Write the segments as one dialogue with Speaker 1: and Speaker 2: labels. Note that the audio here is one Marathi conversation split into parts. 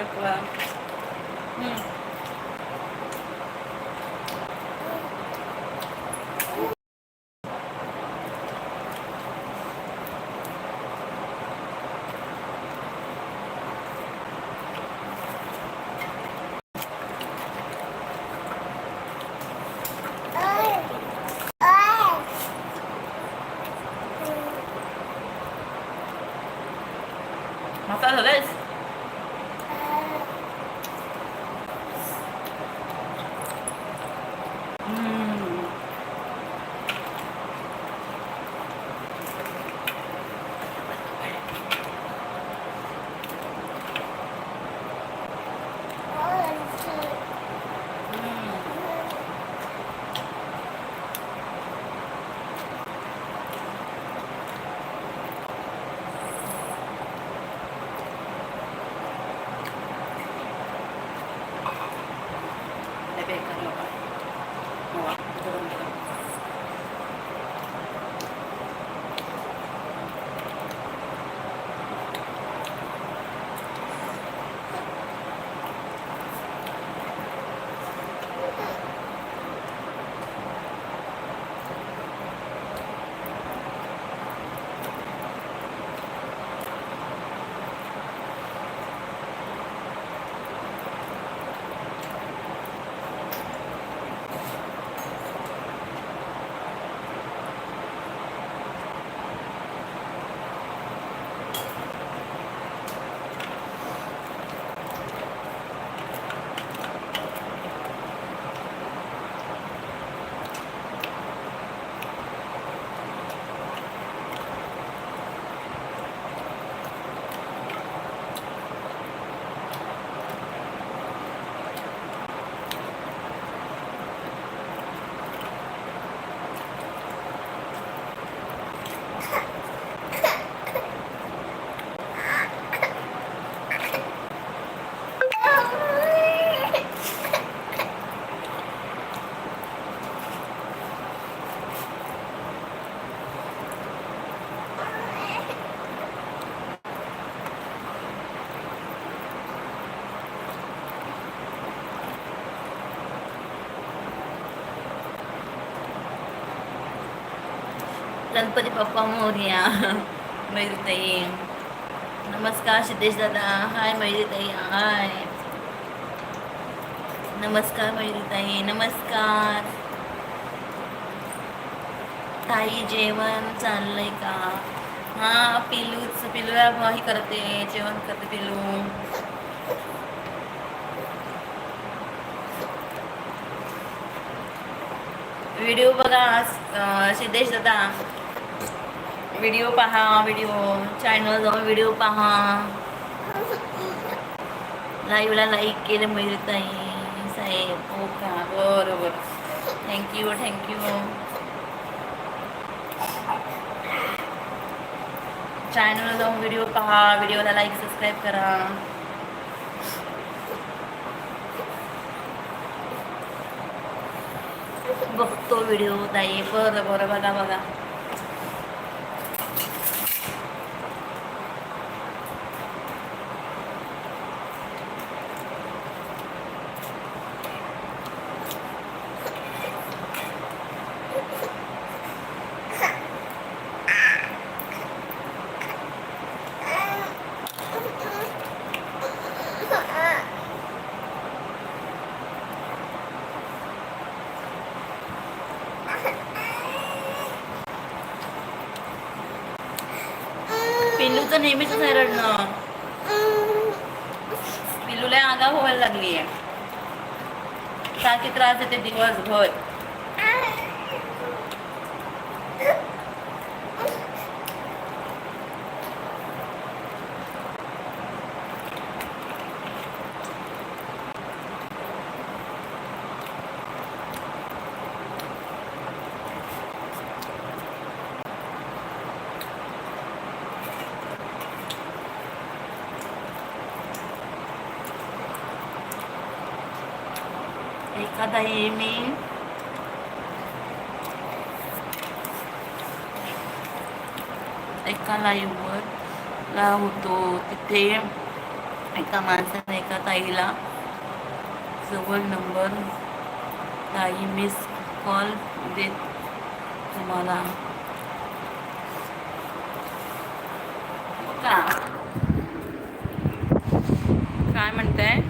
Speaker 1: नमस्कार कर गणपती बाप्पा मोर्या मयुरीताई नमस्कार सिद्धेश दादा हाय मयुरीताई हाय नमस्कार मयुरीताई नमस्कार ताई जेवण चाललंय का हा पिलूच पिलूला हे करते जेवण करते पिलू व्हिडिओ बघा सिद्धेश दादा व्हिडिओ पहा व्हिडिओ चॅनल जाऊन व्हिडिओ पहा. लाईव्हला लाईक केलं मयुरताई साहेब. हो का? बरोबर. थँक्यू थँक्यू चॅनलला जाऊन व्हिडिओ पहा व्हिडिओला लाईक सबस्क्राईब करा. बघतो व्हिडिओ ताई. बरं बरं बघा बघा. तुझं नेहमीच आहे रडणं. पिलूला आगा व्हायला लागली आहे सारखी त्रास देते दिवसभर. एखादा हे मी एका लाईव्हवर ला होतो. तिथे एका माणसाने एका ताईला जवळ नंबर ताई मिस कॉल देत तुम्हाला का काय म्हणताय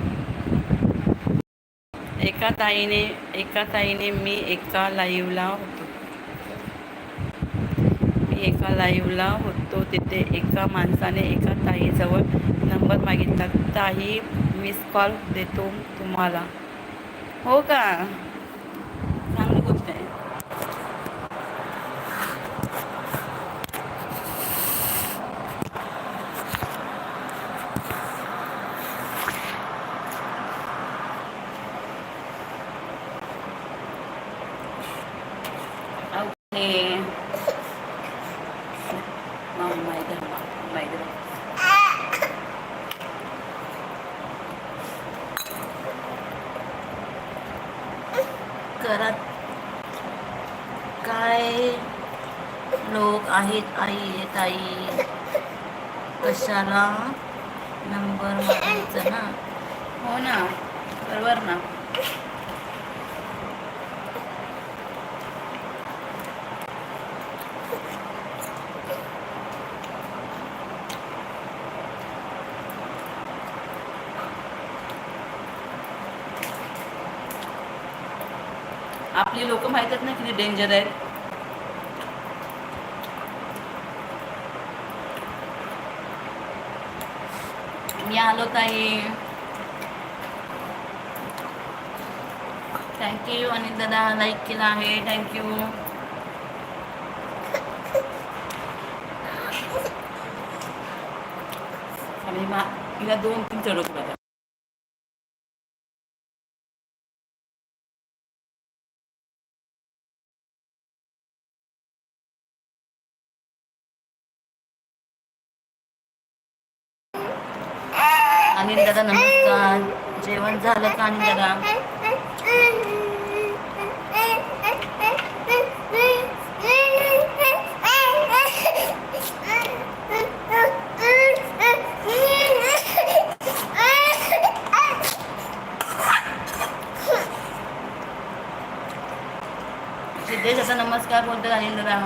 Speaker 1: एका ताईने एका ताईने मी एका लाईव्हला होतो. मी एका लाईव्हला होतो. तिथे एका माणसाने एका ताईजवळ नंबर मागितला. ताई मिस कॉल देतो तुम्हाला. हो का? आपली लोक माहित आहेत ना किती डेंजर आहेत. मी आलो ताई. थँक्यू आणि दादा लाईक आहे. थँक्यू आणि मा तिला दोन तीन चढत अनिल दादा नमस्कार. जेवण झालं का अनिल दादा सिद्धेश असा नमस्कार बोलतात अनिल दादा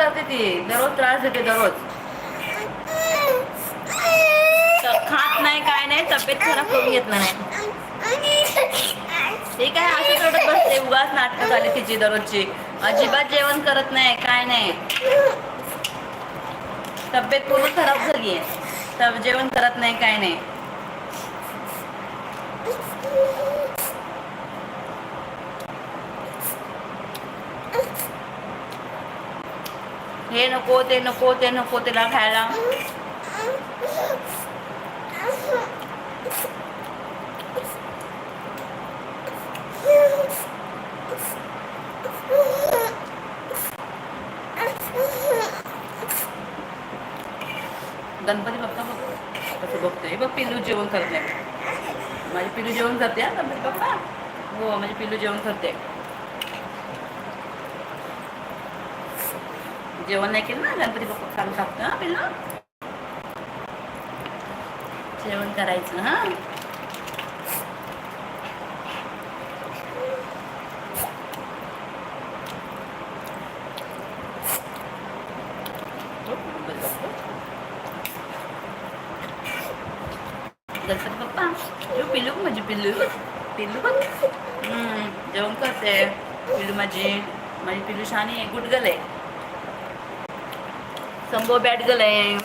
Speaker 1: करते ती. दररोज त्रास देते दररोज. खात नाही काय नाही तब्येत खराब करून घेत नाही. ते काय असं करत बसते. उगाच नाटकं झाली तिची दररोजची. अजिबात जेवण करत नाही काय नाही. तब्येत पूर्ण खराब झाली आहे जेवण करत नाही काय नाही. हे नको ते नको ते नको तिला खायला. गणपती बाप्पा बघ कसं बघतोय. बघ पिल्लू जेवण करते माझी पिल्लू जेवण करते हा गणपती बाप्पा. हो माझी पिल्लू जेवण करते. जेवण नाही केलं ना गणपती बाप्पा खाली टाकतो हा पिल्लू जेवण करायचं हा गणपती बाप्पा यो पिल्लू का माझी पिल्लू पिल्लू बघ हम्म, जेवण करते पिल्लू माझी माझी पिल्लू शानी आहे गुडगल आहे संभो बॅट गल आहे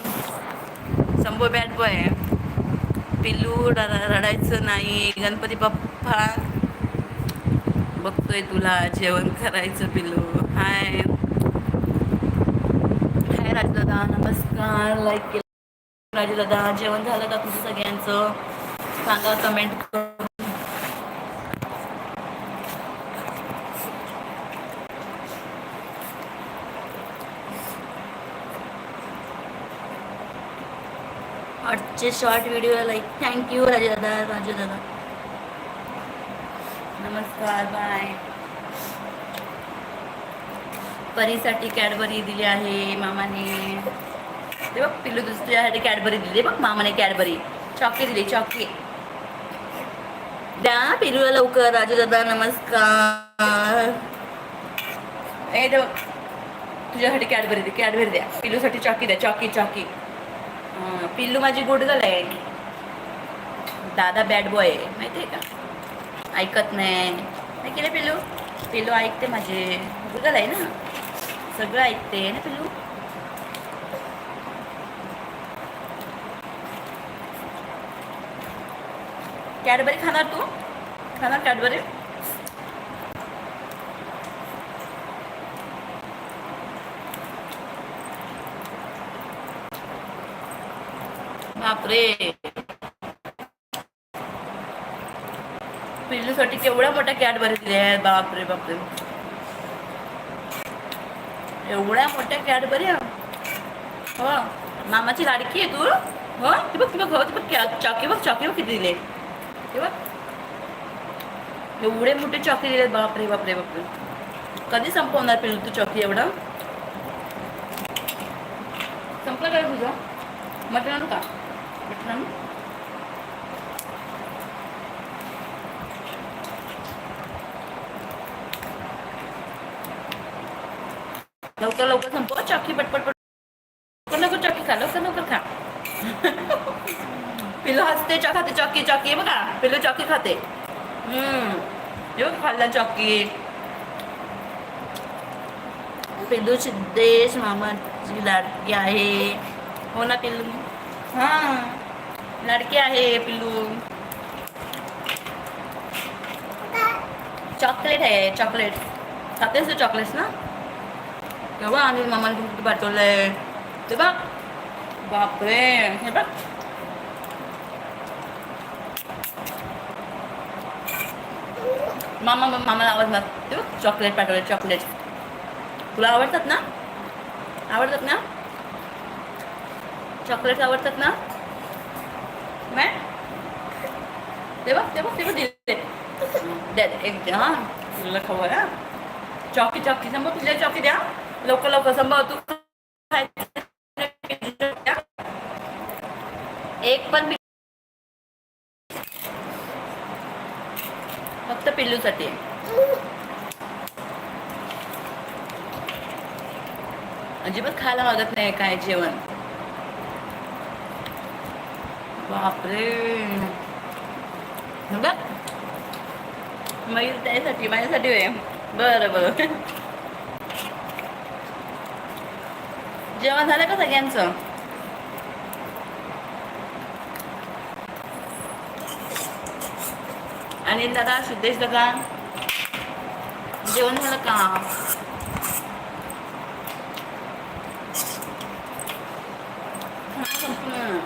Speaker 1: संभो बॅट बॉय आहे. पिल्लू रडायचं नाही. गणपती बाप्पा. बघतोय तुला जेवण करायचं पिल्लू. हाय. हाय राजदादा नमस्कार. लाईक केलं. राजदादा जेवण झालं का तुझं सगळ्यांचं? सांगा कमेंट करून आजचे short video like thank you Raju दादा नमस्कार बाय परीसाठी कॅडबरी दिली आहे मामाने. ते बघ पिल्लू दुसऱ्यासाठी कॅडबरी दिली. बघ मामाने कॅडबरी चॉकी दिली चॉकी द्या पिल्लूला लवकर राजू दादा नमस्कार. ए बघ तुझ्यासाठी कॅडबरी दे कॅडबरी द्या. पिल्लूसाठी चॉकी द्या चॉकी चॉकी पिल्लू माझी गुडगल आहे दादा बॅड बॉय आहे माहिती आहे का? ऐकत नाही. नाही केलं पिल्लू? पिल्लू ऐकते माझे. गुड आहे ना? सगळं ऐकते ना पिल्लू? कॅडबरी खाणार तू? खाणार कॅडबरी? बापरे. पिल्लूसाठी केवढ्या मोठ्या कॅडबरी दिल्या आहेत. बापरे बापरे. एवढ्या मोठ्या कॅडबरी हो. मामाची लाडकी आहे तू? हो? ती बघ ती बघ हो ती बघ चॉकी बघ चॉकी बघ किती दिले. ते बघ. एवढे मोठे चॉकी दिले बापरे बापरे बापरे. कधी संपवणार पिल्लू तू चॉकी एवढा? संपलं काय तुझं? मटण आणू का? मटण लवकर लवकर संपव चॉकी पटपट पट नको चॉकी खा लवकर लवकर खा. पिलो हसते चॉ खाते चॉकी चॉकी. बघा पिलो चॉकी खाते. हम्म. खाल्ला चॉकी. पिलू सिद्धेश मामाची लाडकी आहे. हो ना पिल्लू? हा. लडके आहे पिल्लू. चॉकलेट आहे चॉकलेट. खातेस तू चॉकलेट्स ना? तेव्हा आम्ही मामाने कुठे पाठवलंय. ते बघ. बापरे. हे बघ. मामा मामाला आवडतात ते बघ चॉकलेट पाठवले चॉकलेट. तुला आवडतात ना? आवडतात ना? चॉकलेट आवडतात ना? मॅ ते बघ ते बघ ते बघ दिले द्या एक द्या तुला हा. चॉकी चॉकी संभव तुझ्या चॉकी द्या. लवकर लवकर संभव तू एक पण मी फक्त पिल्लूसाठी. अजिबात खायला मागत नाही काय जेवण. बापरे. हो बघ मयूर त्यासाठी माझ्यासाठी होय. बरं बरं. जेवण झालं का सगळ्यांचं? आणि दादा सिद्धेश दादा जेवण झालं का हा, संपलं.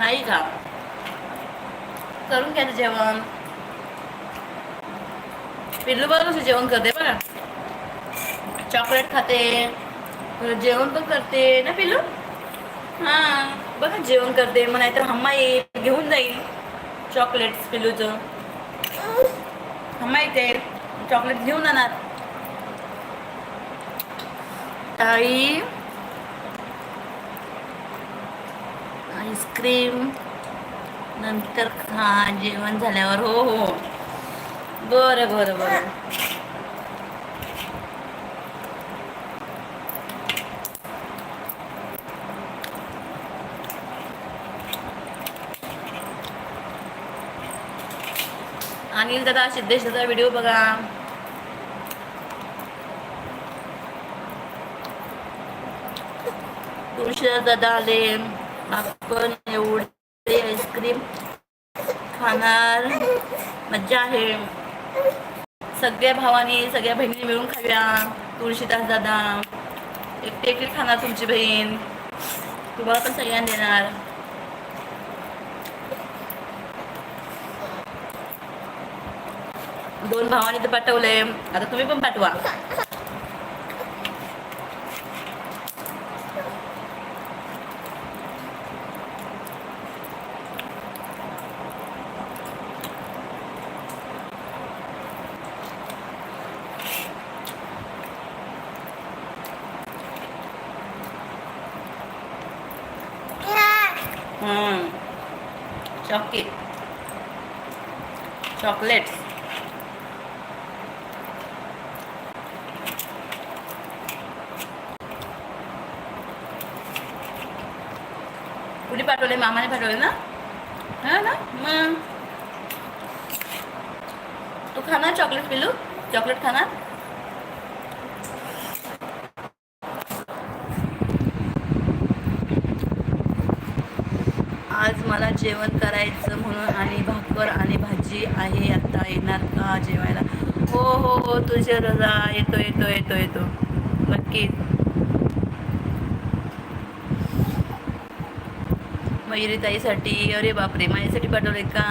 Speaker 1: नाही का? करून घ्यायचं जेवण. पिल्लू बघा कसं जेवण करते बघा. चॉकलेट खाते जेवण पण करते. ना पिल्लू? हा. बघा जेवण करते मग नाहीतर हम्मा येईल घेऊन जाईल. चॉकलेट पिल्लूचं. हम्मा येते चॉकलेट घेऊन जाणार. ताई आईस्क्रीम नंतर खा जेवण झाल्यावर हो हो. बरं बरं बरं. अनिल दादा सिद्धेश दादा व्हिडिओ बघा. तुळशीदास दादा आले. आपण एवढे आईस्क्रीम खाणार. मज्जा आहे. सगळ्या भावानी सगळ्या बहिणी मिळून खाऊया. तुळशीदास दादा एकटे एकटे खाणार तुमची बहीण. तुम्हाला पण सगळ्यांना देणार. दोन भावांनी तर पाठवले. आता तुम्ही पण पाठवा हम्म. चॉकी चॉकलेट्स कुणी पाठवले मामाने पाठवले ना हा ना मग तू खाणार चॉकलेट पिलू चॉकलेट खाणार आज मला जेवण करायचं म्हणून आणि भाकर आणि भाजी आहे आता येणार का जेवायला? हो हो हो तुझे रजा येतो येतो येतो येतो. नक्की. मयुरीताईसाठी अरे बापरे माझ्यासाठी पाठवले का?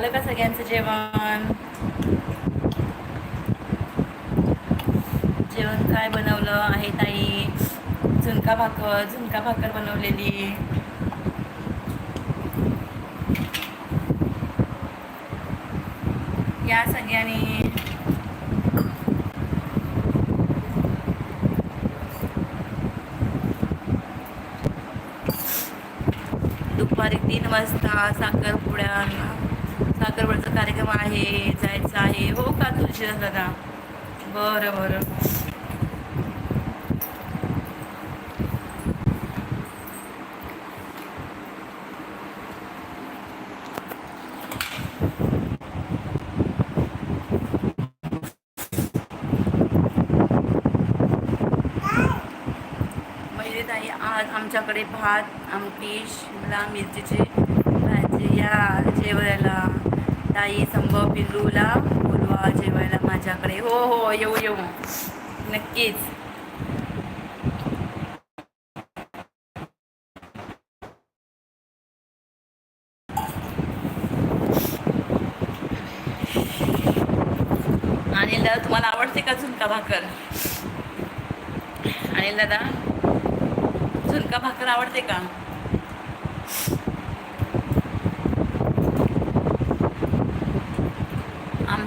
Speaker 1: झालं का सगळ्यांचं जेवण. जेवण काय बनवलं आहे ताई? झुणका भाकर झुणका भाकर बनवलेली. या सगळ्यांनी. दुपारी तीन वाजता साखरपुड्या साखरपुड्याचा कार्यक्रम आहे जायचं आहे. हो का तुळशीदास दादा? बरं बरं. ताई आज आमच्याकडे भात आमटी शिमला मिरचीचे भाजी या जेवायला. ताई संभव पिल्लूला बोलवा जेवायला माझ्याकडे. हो हो येऊ येऊ. नक्कीच. अनिल दादा तुम्हाला आवडते का झुणका भाकर? अनिल दादा झुणका भाकर आवडते का?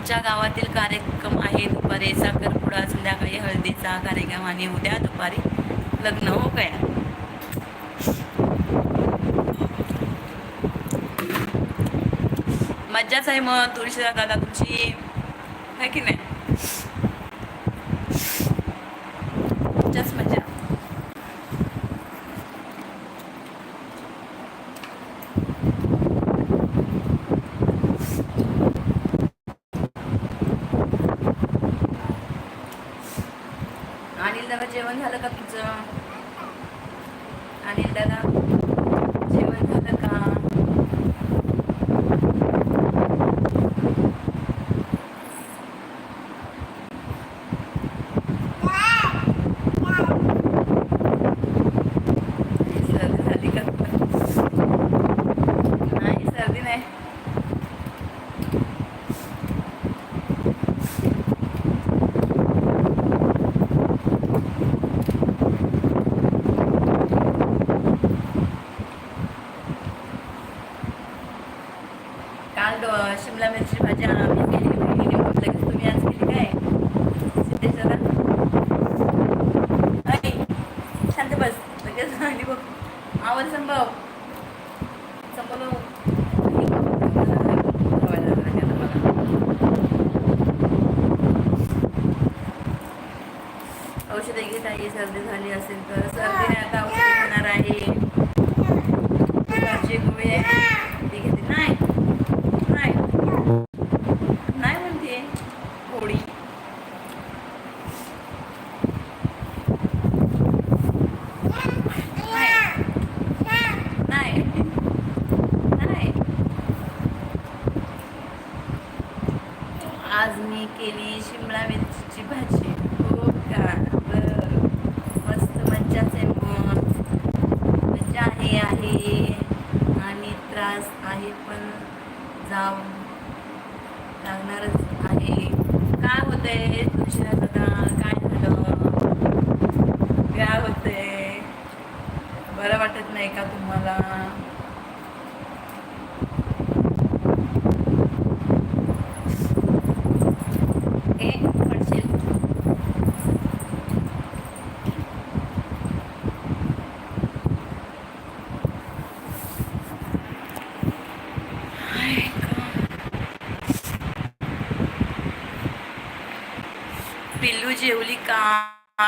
Speaker 1: आमच्या गावातील कार्यक्रम आहे दुपारी साखरपुडा संध्याकाळी हळदीचा कार्यक्रम आणि उद्या दुपारी लग्न. हो गया? मज्जाच आहे मग. तुळशीदा दादा तुमची. है की नाही? मज्जाच मज्जा. Ah!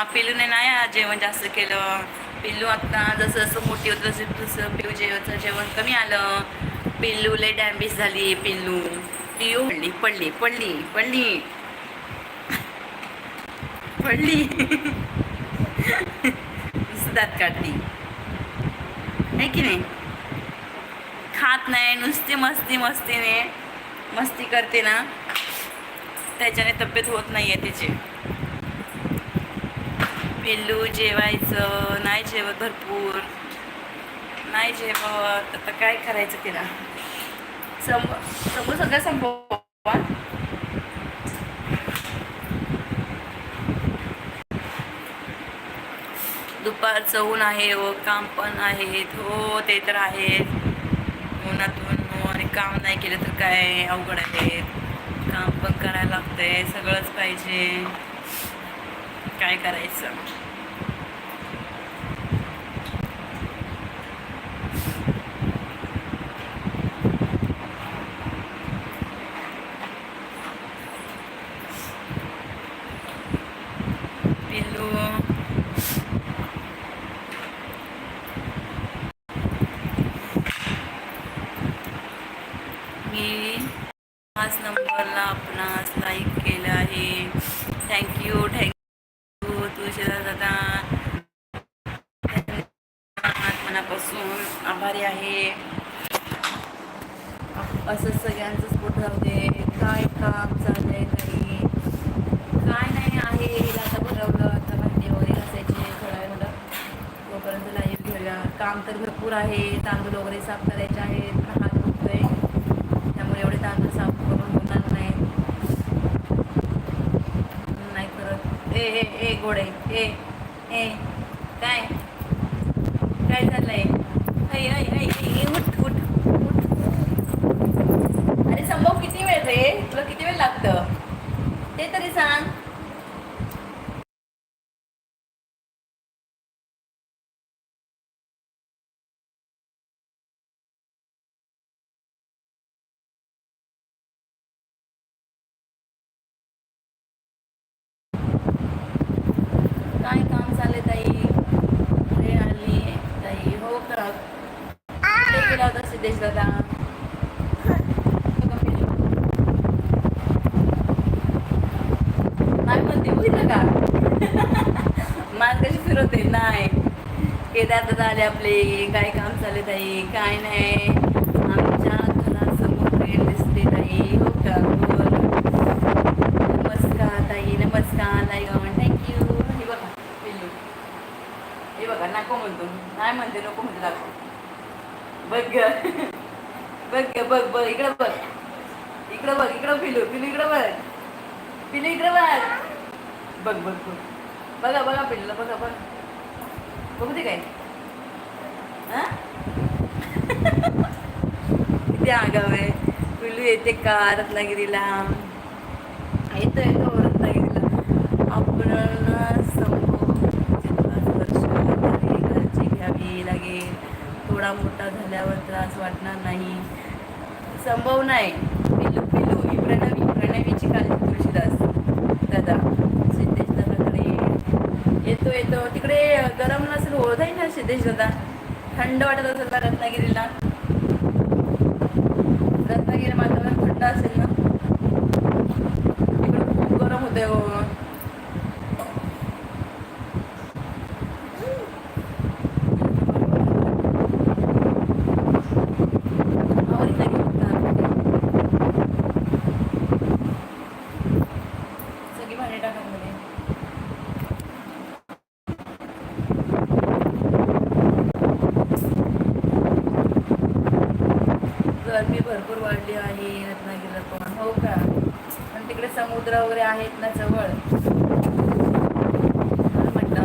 Speaker 1: पिल्लूने नाही जेवण जास्त केलं. पिल्लू आत्ता जसं जसं मोठी होत तसं तसं पिल्लू जेवचं जेवण कमी आलं. पिल्लू लय डॅमेज झाली पिल्लू पिल्लू पडली पडली पडली पडली. पडली. दात काढली आहे की नाही? खात नाही नुसती मस्ती मस्तीने. मस्ती करते ना. त्याच्याने तब्येत होत नाही आहे तिची. पिल्लू जेवायचं नाही जेवत भरपूर. नाही जेवत आता काय करायचं तिला? संभ समोर सगळं संभव दुपारचं ऊन आहे व काम पण आहेत हो ते तर आहेत उन्हातून आणि काम नाही केलं तर काय अवघड आहे. काम पण करायला लागतंय सगळंच पाहिजे. काय करायचं? काम ताई. अरे आली ताई. हो का? कुठे गेला होता सिद्धेश दादा. नाही म्हणते बघितलं का? मान कशी फिरवते नाही. केदार दादा आले आपले. काय काम चालले ताई? काय नाही. आमच्या घरासमोर ट्रेन दिसते ताई. हो का? बोल. नमस्कार ताई. नमस्कार. ताई गमन थँक्यू हे बघा पिल्लू हे बघा नको म्हणतो नाही म्हणते नको म्हणतो दाखव बघ ग. बघ ग बघ बघ इकडं बघ. इकडं बघ इकडं फिलू फिलू इकडं बघ. फिलू इकडं बघ. बघ बघ बघ. बघा बघा पिल्लूला बघा बघ. बघू दे काय. हा? किती आगाव आहे. पिल्लू येते का रत्नागिरीला? येतो येतो रत्नागिरीला आपण संभव पाच वर्ष तरी घरची घ्यावी लागेल थोडा मोठा झाल्यावर त्रास वाटणार नाही. संभव नाही. पिलू पिलू ही प्रणवी प्रणवीची काळजी तुळशीदास दादा सिद्धेश दादाकडे येतो येतो. तिकडे गरम नसेल होत आहे ना सिद्धेश दादा. थंड वाटत असेल का रत्नागिरीला. रत्नागिरी वातावरण थंड असेल ना? तिकडे खूप गरम होते हो आवडीत नाही का? सगळी भांडी टाका मध्ये गरमी आहे रत्नागिरीला पण. हो का? पण तिकडे समुद्र वगैरे आहेत ना जवळ. म्हटलं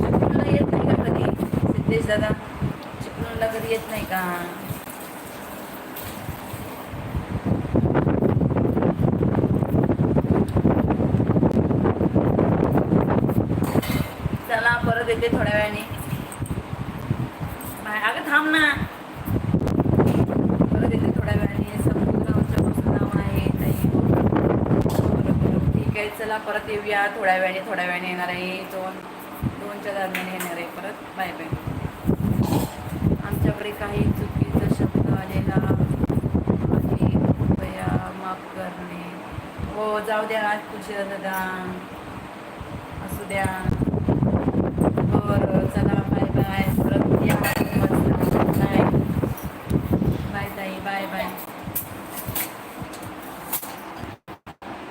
Speaker 1: चिपळूणला येत नाही का कधी? सिद्धेश दादा चिपळूणला कधी येत नाही का? चला परत येते थोड्या वेळाने. अगं थांब ना परत येते थोड्या वेळाने समुद्र आमच्या पासून नाव आहे ताई बरं बरं ठीक आहे चला परत येऊया. थोड्या वेळाने थोड्या वेळाने येणार आहे. दोन दोनच्या दरम्यान येणार आहे परत. बाय बाय आमच्याकडे काही चुकीचा शब्द आलेला आहे. कृपया माफ करणे. हो जाऊ द्या आज दादा असू द्या.